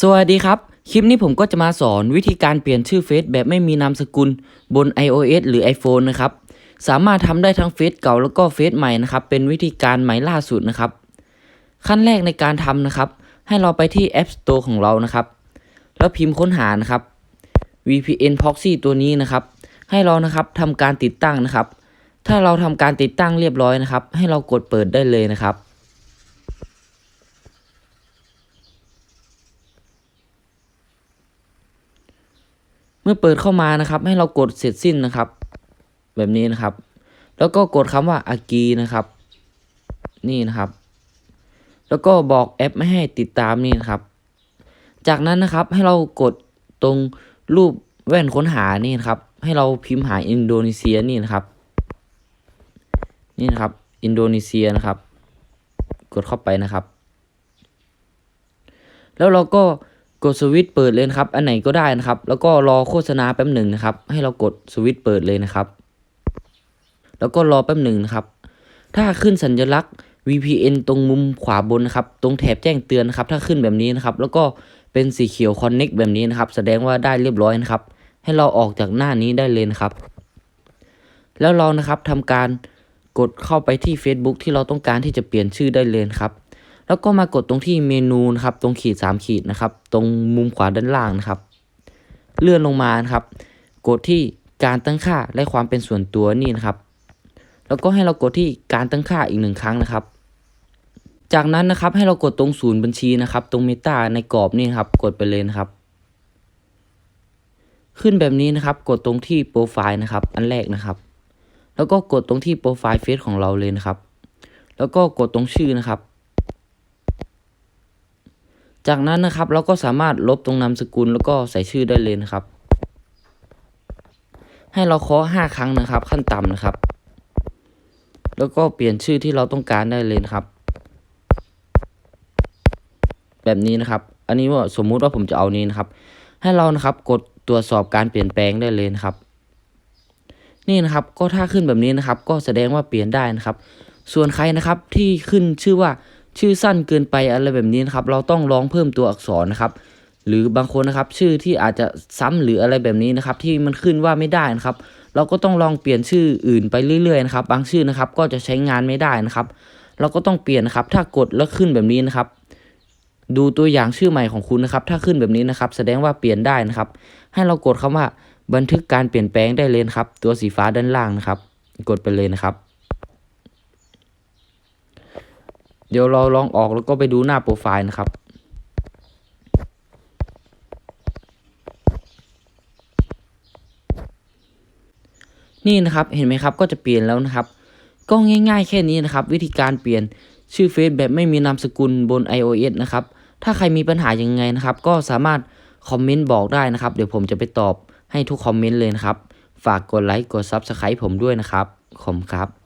สวัสดีครับ คลิปนี้ผมก็จะมาสอนวิธีการเปลี่ยนชื่อเฟซแบบไม่มีนามสกุลบน iOS หรือ iPhone นะครับ สามารถทำได้ทั้งเฟซเก่าแล้วก็เฟซใหม่นะครับ เป็นวิธีการใหม่ล่าสุดนะครับ ขั้นแรกในการทำนะครับ ให้เราไปที่ App Store ของเรานะครับ แล้วพิมพ์ค้นหานะครับ VPN Proxy ตัวนี้นะครับ ให้เรานะครับทำการติดตั้งนะครับ ถ้าเราทำการติดตั้งเรียบร้อยนะครับ ให้เรากดเปิดได้เลยนะครับ เมื่อเปิดเข้ามานะครับ ให้เรากดเสร็จสิ้นนะครับ แบบนี้นะครับ แล้วก็กดคำว่าอากีนะครับ นี่นะครับ แล้วก็บอกแอปไม่ให้ติดตามนี่นะครับ จากนั้นนะครับให้เรากดตรงรูปแว่นค้นหานี่นะครับ ให้เราพิมพ์หาอินโดนีเซียนี่นะครับ นี่นะครับ อินโดนีเซียนะครับ กดเข้าไปนะครับ แล้วเราก็ กดสวิตช์เปิดเลยนะครับ อันไหนก็ได้นะครับ แล้วก็รอโฆษณาแป๊บหนึ่งนะครับ ให้เรากดสวิตช์เปิดเลยนะครับ แล้วก็รอแป๊บหนึ่งนะครับ ถ้าขึ้นสัญลักษณ์ VPN ตรงมุมขวาบนนะครับ ตรงแถบแจ้งเตือนนะครับ ถ้าขึ้นแบบนี้นะครับ แล้วก็เป็นสีเขียว Connect แบบนี้นะครับ แสดงว่าได้เรียบร้อยนะครับ ให้เราออกจากหน้านี้ได้เลยนะครับ แล้วเรานะครับทำการกดเข้าไปที่ Facebook ที่เราต้องการที่จะเปลี่ยนชื่อได้เลยครับ แล้วก็มากดตรงที่เมนูนะครับ ตรงขีด 3 ขีดนะครับ ตรงมุมขวาด้านล่างนะครับ เลื่อนลงมานะครับ กดที่การตั้งค่าและความเป็นส่วนตัวนี่นะครับ แล้วก็ให้เรากดที่การตั้งค่าอีกหนึ่งครั้งนะครับ จากนั้นนะครับให้เรากดตรงศูนย์บัญชีนะครับ ตรงเมตาในกรอบนี่นครับ กดไปเลยนะครับ ขึ้นแบบนี้นะครับ กดตรงที่โปรไฟล์นะครับ อันแรกนะครับ แล้วก็กดตรงที่โปรไฟล์เฟซของเราเลยนะครับ แล้วก็กดตรงชื่อนะครับ จากนั้นนะครับเราก็สามารถลบตรงนามสกุลแล้วก็ใส่ชื่อได้เลยนะครับ ให้เราเคาะห้าครั้งนะครับ ขั้นต่ำนะครับ แล้วก็เปลี่ยนชื่อที่เราต้องการได้เลยนะครับ แบบนี้นะครับ อันนี้ว่าสมมุติว่าผมจะเอานี้นะครับ ให้เรานะครับกดตรวจสอบการเปลี่ยนแปลงได้เลยนะครับ นี่นะครับก็ถ้าขึ้นแบบนี้นะครับ ก็แสดงว่าเปลี่ยนได้นะครับ ส่วนใครนะครับที่ขึ้นชื่อว่า ชื่อสั้นเกินไปอะไรแบบนี้นะครับ เราต้องลองเพิ่มตัวอักษรนะครับ หรือบางคนนะครับ ชื่อที่อาจจะซ้ำหรืออะไรแบบนี้นะครับ ที่มันขึ้นว่าไม่ได้นะครับ เราก็ต้องลองเปลี่ยนชื่ออื่นไปเรื่อยๆนะครับ บางชื่อนะครับก็จะใช้งานไม่ได้นะครับ เราก็ต้องเปลี่ยนนะครับ ถ้ากดแล้วขึ้นแบบนี้นะครับ ดูตัวอย่างชื่อใหม่ของคุณนะครับ ถ้าขึ้นแบบนี้นะครับ แสดงว่าเปลี่ยนได้นะครับ ให้เรากดคำว่าบันทึกการเปลี่ยนแปลงได้เลยครับ ตัวสีฟ้าด้านล่างนะครับ กดไปเลยนะครับ เดี๋ยวเราลองออกแล้วก็ไปดูหน้าโปรไฟล์นะครับ นี่นะครับเห็นไหมครับก็จะเปลี่ยนแล้วนะครับ ก็ง่ายๆแค่นี้นะครับ วิธีการเปลี่ยนชื่อเฟซแบบไม่มีนามสกุลบน iOS นะครับ ถ้าใครมีปัญหายังไงนะครับ ก็สามารถคอมเมนต์บอกได้นะครับ เดี๋ยวผมจะไปตอบให้ทุกคอมเมนต์เลยนะครับ ฝากกดไลค์กด Subscribe ผมด้วยนะครับขอบคุณครับ